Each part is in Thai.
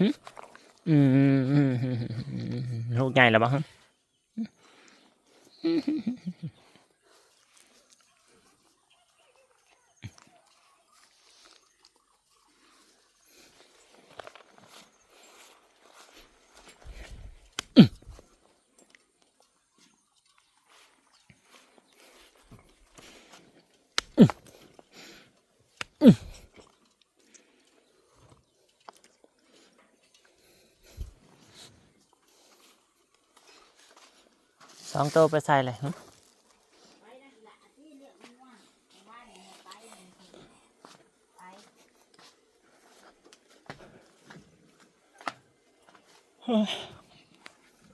อืมอืมอืมอืมอืมลูกใหญ่แล้วบ้าง องตัวไปใส่เลยหึ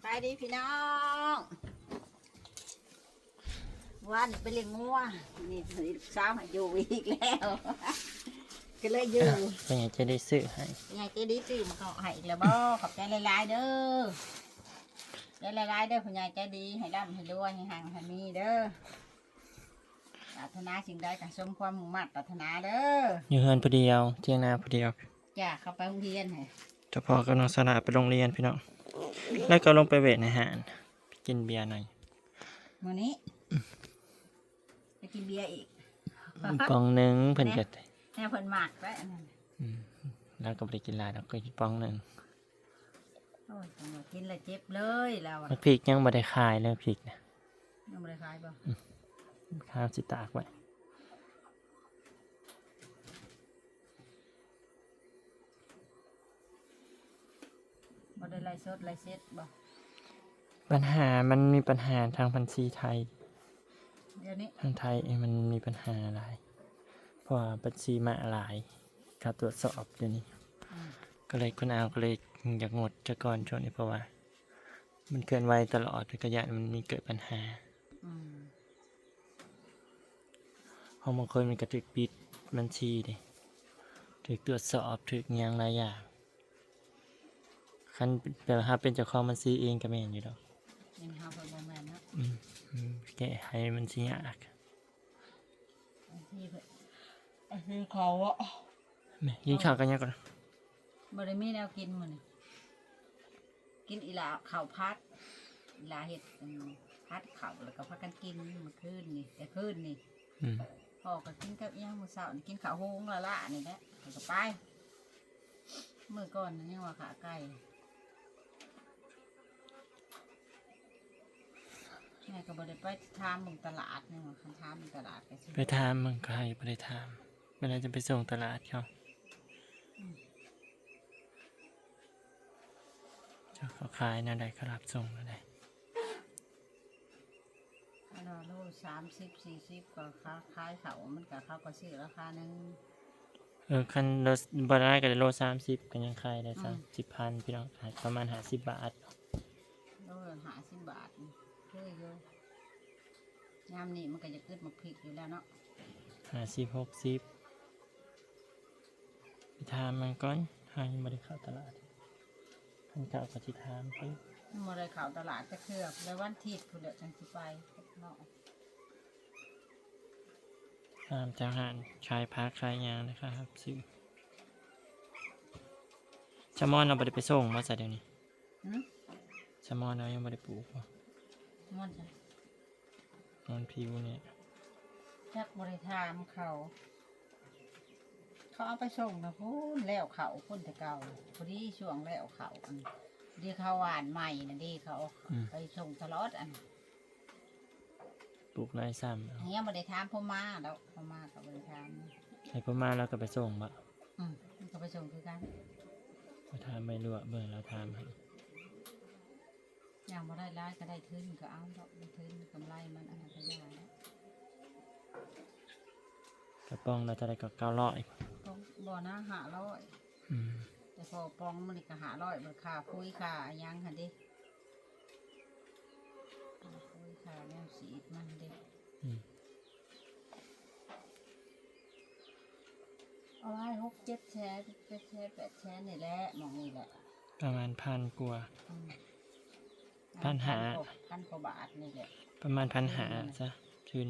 ไปดีพี่น้องวันไปเลี้ยงงัวนี่ลูกสาวมาอยู่อีกแล้วก็เลยอยู่เป็นไงจะได้ซื้อให้ยังไงเจดีซื้อมาเขาให้อีกแล้วบ่ขอบใจหลายๆเด้อ ใจหลายๆเด้อคุณยายใจดี ให้ร่ำให้รวยให้ห่างให้มีเด้อปรารถนาสิ่งใดก็สมความมุ่งมั่นปรารถนาเด้ออยู่เฮือนผู้เดียว เที่ยงนาผู้เดียวจ้าเข้าไปโรงเรียนให้เจะพอกับน้องสนาไปโรงเรียนพี่น้องแล้วก็ลงไปเวทอาหารไปกินเบียร์หน่อยมื้อนี้ไปกินเบียร์อีกปองหนึ่งเพิ่นก็แม่เพิ่นมากแล้วอันนั้นอืมแล้วก็ไปกินลาแล้วก็กินปองหนึ่ง โอ้ยจังหวะกินแล้วเจ็บเลยแล้วอะมันพริกยังบ่ได้ขายเลยพริกนะยังไม่ได้ขายบ่ข้าวสิตากไว้บ่ได้ไล่สดไล่เซ็ดบ่ปัญหามันมีปัญหาทางบัญชีไทย เดี๋ยวนี้ทางไทยเองมันมีปัญหาหลายเพราะว่าบัญชีมาหลายเขาตรวจสอบเดี๋ยวนี้ อืมก็เลยคุณอาวก็เลย อยากงดจะก่อนช่วงนี้เพราะว่า มันเคลื่อนไหวตลอดแต่ก็ยานมันมีเกิดปัญหาอืมเพราะบางคนมันก็ถูกปิดบัญชีดิถูกตรวจสอบถูกอิหยังหลายอย่างคันแบบถ้าเป็นเจ้าของบัญชีเองก็ไม่เห็นอยู่ดอกยังหาเพิ่นบ่แม่นเนาะอืมอืมแก้ให้มันสิยากไอ้ที่เพิ่นไอ้ที่เขาอะแม่ยิงข่าวกันยังก่อนบ่ได้มีแนวกินมื้อนี้ กินอีหลาข้าวพัดอีหลาเฮ็ดอันพัดข้าวแล้วก็พากันกินเมื่อคืนนี่แต่คืนนี่อืมพ่อก็กินกับอีหยังมื้อเช้านี่กินข้าวโฮงละละนี่แหละแล้วก็ไปมื้อก่อนนี่ยังว่าขาไก่แม่ก็บ่ได้ไปทามเบิ่งตลาดนี่ว่าคันทามเบิ่งตลาดก็สิไปถามมึงก็ให้ไปได้ถามเวลาจะไปส่งตลาดเขา เจะเขาขายนะได้เขารับส่งนะได้อันนั้นโลสามสิบสี่สิบก็ค้าขายเขามันก็เขาก็ซื้อราคาหนึ่งเออคันรถบาได้ก็ได้โลสามสิบกันยังขายได้สามสิบพันพี่น้องขายประมาณห้าสิบบาทโลละห้าสิบบาทคืออยู่ยามนี้มันก็จะขึ้นมาพริกอยู่แล้วเนาะห้าสิบหกสิบไปถามมันก่อนหายังไม่ได้เข้าตลาด ขันเก่าก็ที่ถามไปมันบ่ได้เข้าตลาดจะเคลือบแล้ววันอาทิตย์คุณเดือจังสิไปเนาะตามเจ้าหานขายพักขายยางนะครับซื้อชะมอนเราไม่ได้ไปส่งมาใส่เดี๋ยวนี้หืมชะมอนเรายังไม่ได้ปลูกว่ะมันจะนอนพิวเนี่ยจักบริทามเขา เขาเอาไปส่งนะพูนแล้วเขาพุ่นแต่เก่าพอดีช่วงแล้วเขาอันดีเขาหวานใหม่นะดีเขาไปส่งตลอดอันปลูกไรซ้ำเอาเนี้ยบริทามพ่อมาแล้วพ่อมากับบริทามให้พ่อมาแล้วก็ไปส่งบะอืมมันก็ไปส่งคือกันมาทำไม่รู้อะเบิ่งเราทำให้อย่างบ่ได้ร้ายก็ได้ทึนก็เอาดอกได้ทึนกำไรมันอันนั้นก็ได้แล้วกระป๋องเราจะได้ก็เก้าร้อย ต้องบ่อนะหาร้อยอืมแต่พอปองมันก็หาร้อยมันค่าพุ้ยค่าอิหยังหันดิค่าพุ้ยค่าแนวสีดมันดิอืมเอาไว้หกเจ็ดแชร์เจ็ดแชร์แปดแชร์นี่แหละหมองนี่แหละประมาณพันกว่าอืมพันหากว่พันกว่าบาทนี่แหละประมาณพันหาซะทุน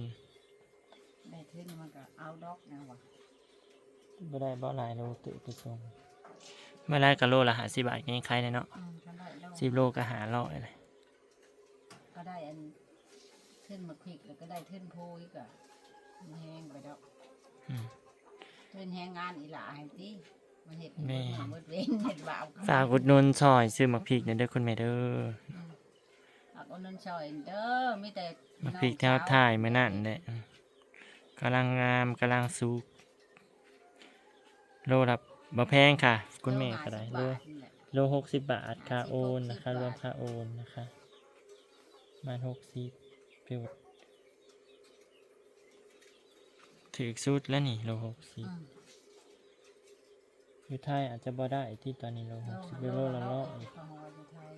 ได้ทึนมันก็เอาดอกนะวะ บ่ได้บ่หลายโลตุไปส่งเมื่อไรก็โลละหาสิบาทก็ยังขายได้เนาะอืมฉันได้โลสิบโลก็หาร้อยเลยก็ได้อันขึ้นมาพริกแล้วก็ได้ขึ้นโพอีกอะมันแห้งไปแล้วอืมขึ้นแห้งงานอีหลาให้ติมันเห็ดแม่หมดเว้นเห็ดบ่าวฝากอุดหนุนซอยซื้อหมักพริกเนี่ยเด้อคุณแม่เด้อฝากเอานนชอยเด้อมีแต่หมักพริกแถวถ่ายเมื่อนั่นแหละอืมกำลังงามกำลังสุก โลละบ่แพงค่ะ คุณแม่ก็ได้โลโลห้าสิบบาทนี่แหละโลหกสิบบาทค่าโอนนะคะรวมค่าโอนนะคะประมาณหกสิบเพิวถือสุดแล้วนี่โลหกสิบอืมอยู่ไทยอาจจะบ่ได้ที่ตอนนี้โลหกสิบโลละร้อยข้าวหอมอยู่ไทย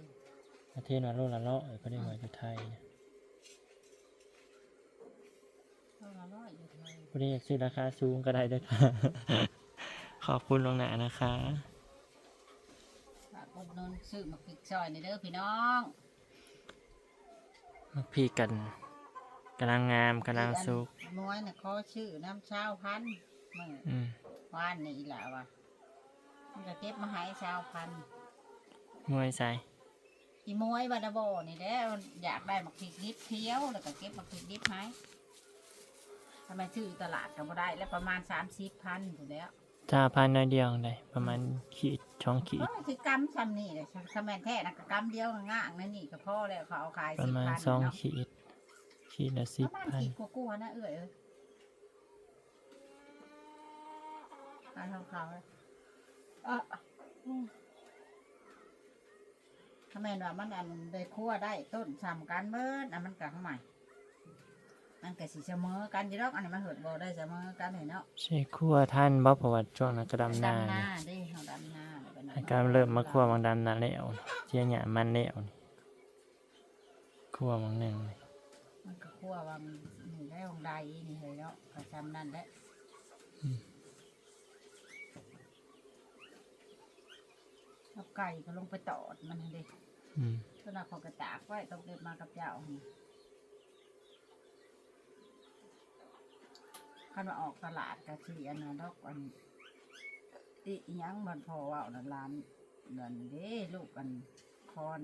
ประเทศว่าโลละร้อยเขาได้ว่าอยู่ไทยนะข้าวละร้อยอยู่ไทยผู้ที่อยากซื้อราคาสูงก็ได้ด้วยค่ะ ขอบคุณลวงหนานะคะฝากอุดหนนซื้อมาพริกซอยนี่เด้อพี่น้องมาพี่กันกำลังงามกำลังสุกอันม้วยน่ะขอชื่อน้ำเช้าพันมื่ออืมวานนี่อีหละว่ะมันก็เก็บมาให้เช้าพันมวยใส่อีม้วยบาดาโบนี่แหละมันอยากได้มักพริกดิบเคี้ยวแล้วก็เก็บมักพริกดิบให้ทำไมซื้ออยู่ตลาดก็บ่ได้แล้วประมาณสามสิบพันอยู่แล้ว จ้าพันน้อยเดียวได้ประมาณขีดช่องขีดโอ้ยคือกำซ้ำนี่เลยสแมนแท้นะก็กำเดียวง่างๆนั่นนี่ก็พอแล้วเขาเอาขายประสิบมาณพันสองเนาะขีด ขีดละสิปบระมาณพันขีดกลัวๆนะเอ้ยเอ้ยการทำเขาเลยเอออืมถ้าแม่นว่ามันอันได้คั่วได้ต้นซ้ำกันเบิดอันมันกับข้างใหม่ มันก็สิเสมอกันอยู่ดอกอันนี้มันเหิดบ่ได้เสมอกันเห็นเนาะใช่คั่วท่านบ่ประวัติช่วงนั้นก็ดำนาดำหนี่น้าเด้เฮาดำหน้าแล้วก็ให้การเริ่มมาคั่วบางดำนาแล้วเจียหยามันแล้วนี่คั่วบางหนึ่งนี่มันก็คั่วว่ามันนี่ได้ของใดนี่เลยเนาะก็จำนั่นแหละเอาไก่ก็ลงไปตอดมันให้เด้อืมขนาดเขากระตากไว้ต้องเก็บมากับเจ้าหั่น คันว่าออกตลาดกะสิอันนั้นดอกอันติอิหยังมันพอเว่านั่นร้านนั่นเด้ลูกอันคอน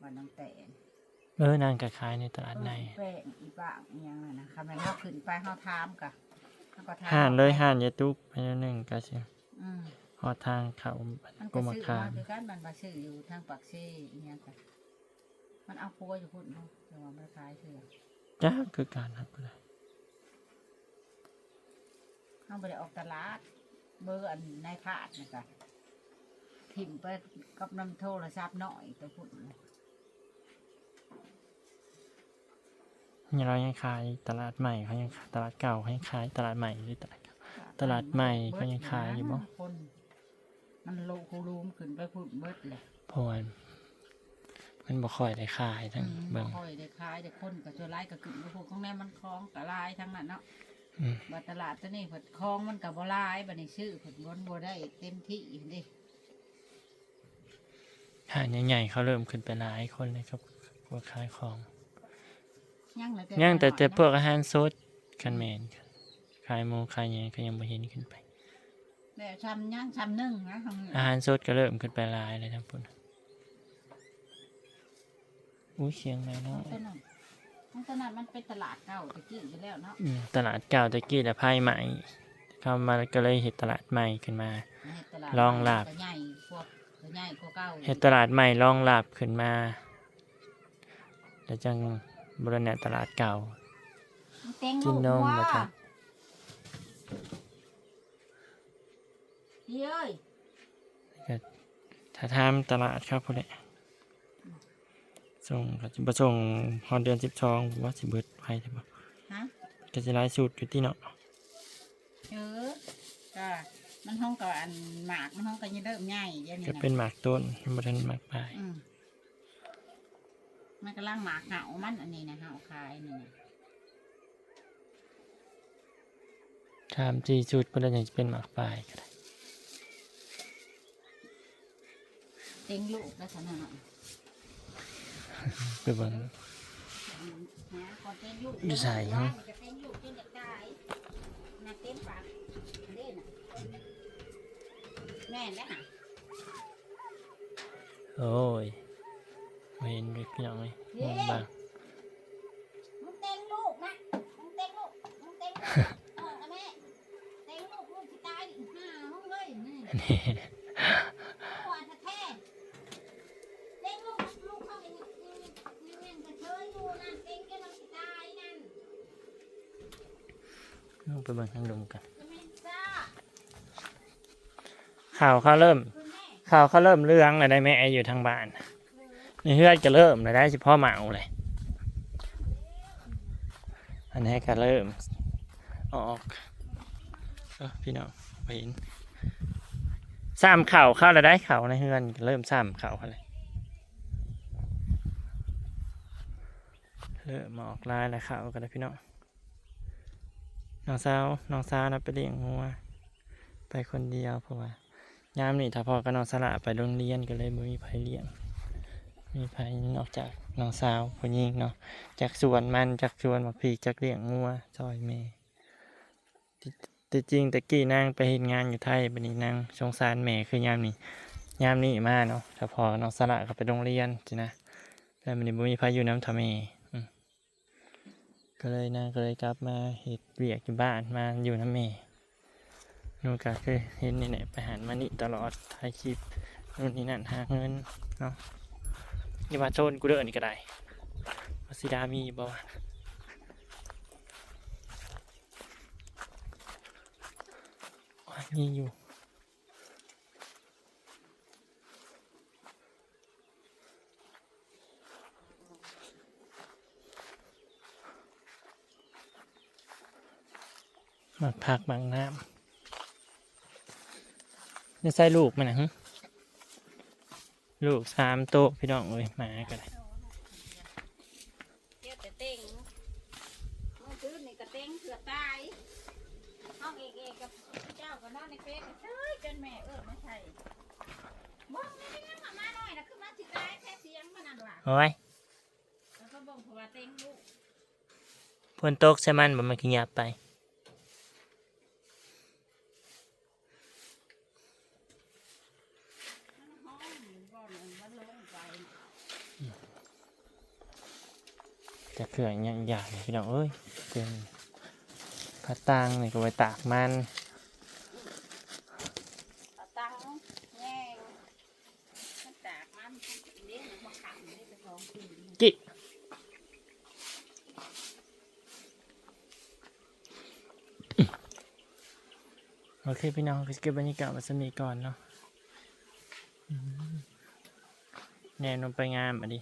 วันน้ำแต่นเออนางกระขายในตลาดในแป้งอีบ้างอิหยังนั่นนะคำนั้นเราขึ้นไปเขาถามกะเขาก็ถามห่านเลยห่านยายตุ๊กไปนิดหนึ่งก็สิอืม หอดทางเขามันกุก็มาซื้อคามมาคือกันมันมาซื้ออยู่ทางปักเซ่อีหยังกะมันเอาปัวอยู่พุ่นเนาะแต่ว่าไม่ขายเถื่อจ้าคือการครับก็ได้ เขาไปได้ออกตลาด เบอร์อันในพาดนะกะถิ่มไปกับน้ำโทรศัพท์หน่อยไปพุ่นน่ะนี่เรายังขายตลาดใหม่เขายังขายตลาดเก่าเขายังขายตลาดใหม่หรือตลาดเก่าตลาดใหม่เขายังขายอยู่บ่คนมันโลคูรูมขึ้นไปพุ่นเบิดเลยเพราะว่ามันบ่ค่อยได้ขายทั้งอืมเบิ่งบ่ค่อยได้ขายได้คนกับตัวร้ายกับขึ้นไปพุ่นข้างในมันคลองกะลายทั้งนั้นเนาะอืม บัดตลาดตัวนี้เผิดคลองมันกับบ่ลายบัดนี้ซื้อเผิดวนบ่ได้เต็มที่เดิหาดใหญ่ๆเขาเริ่มขึ้นไปหลายคนเลยครับพวกขายของยังเหลยย่างแต่แต่พวกอาหารสดคันแมนขายหมูขายหยังก็ยังบ่เห็นขึ้นไปแล้วชำยังชำนึ่งนะทางนี้อาหารสดก็เริ่มขึ้นไปหลายเลยทั้งปุ่นอุ้ยเสียงอะไรเนาะ เป็นนั่นมัน ตลาดมันเป็นตลาดเก่าตะกี้อยู่แล้วเนาะอืมตลาดเก่าตะกี้แต่ไพ่ใหม่เข้ามาก็เลยเห็ดตลาดใหม่ขึ้นมาเฮ็ดตลาดรองรับ ก็ใหญ่พวกก็ใหญ่กว่าเก่าเห็ดตลาดใหม่รองรับขึ้นมาแล้วจังบริเนตลาดเก่า มันเต็งกินนมลูแล้วกครัว่าบ พี่เอ้ย ถ้าทำตลาดครับพวกนี้ ส่งก็จะประส่งฮอนเดือนสิบสองว่าสิเบิดไปใช่ปะฮะก็จะไล่สูตรอยู่ที่เนาะเออก็มันห้องกับอันหมากมันห้องกับยังเริ่มใหญ่เดี๋ยวนี้ก็นะเป็นหมากต้นมันบ่ทันหมากปลายอืมมันกำลังหมากเหงามันอันนี้นะเหาคายนี่นะถามจีสูตรเพื่อนอยากจะเป็นหมากปลายก็ได้ เต็งลูกแล้วขนาดนั้นไปเบิ่งนะก่อนเต็งลูกอยู่ใส่ฮะมันจะ เต็งลูกจนจะตายน ไปเบิ่งทางดมกัน ข่าวเขาเริ่ม ข่าวเขาเริ่มเรื่องอะไรได้แม่อยู่ทางบ้านในเฮือนก็เริ่มเลยได้เฉพาะเหมาเลย อันนี้ก็เริ่ม ออกเออพี่น้องไปเห็นสามเข่าเข้าแล้วได้เข่าในเฮือนเริ่มสามเข่าเขาเลยเริ่มออกลายแล้วเข่ากันแล้วพี่น้อง น้องสาวน้องสาวนะไปเลี้ยงงัว ไปคนเดียวเพราะว่ายามนี่ถ้าพ่อกับน้องสละไปโรงเรียนก็เลยบ่มีไผเลี้ยง มีไผนอกจากน้องสาวผู้หญิงเนาะจากสวนมันจากสวนมักพีจากเลี้ยงงัวซอยแม่ที่แต่จริงแต่กี้นางไปเฮ็ดงานอยู่ไทยบัดนี้นางสงสารแม่คือยามนี้ยามนี้มาเนาะถ้าพอน้องสละก็ไปโรงเรียนสินะแล้วมันนี้บ่มีไผอยู่น้ำทำแม่อืม ก็เลยนางก็เลยกลับมาเฮ็ดเวียกอยู่บ้านมาอยู่น้ำแม่นู่นก็คือเห็นนี่แหละไปหันมานี่ตลอดถ่ายคลิปนู่นนี่นั่นหาเงินเนาะอย่ามาโจนกูเด้อนี่ก็ได้วาสิดามีบ่วะโอ้ย มีอยู่มาพักบางน้ำนี่ใส่ลูกมันนะฮะลูกสามโตะพี่น้องเอ้ยหมาก็ได้เดี๋ยวแต่เต็งเมื่อคืนนี่ก็เต็งเกือบตายห้องเอกเอกกับเจ้าก็นอนในเฟซก็เฮ้ยจนแม่เออไม่ใช่บอกไม่ได้ยังมาหน่อยนะคือมาสิตายแค่เสียงมันนั่นว่ะโอ้ยแล้วก็บอกเพราะว่าเต็งลูกพนตกใช่มันบ่มันขี้หยาบไป มันห้องบ่อนมันลงไป จะเกลืออย่างอย่างๆพี่น้องเอ้ยเป็นผัดตังนี่ก็ไว้ตากมันเอาตังแง่งมันตากมันเลี้ยงมันมาขังนี่ไปทองคืนกิโอเคพี่น้องก็เก็บบรรยากาศมาสนิก่อนเนาะอืมแนวลงไปงามอะดิ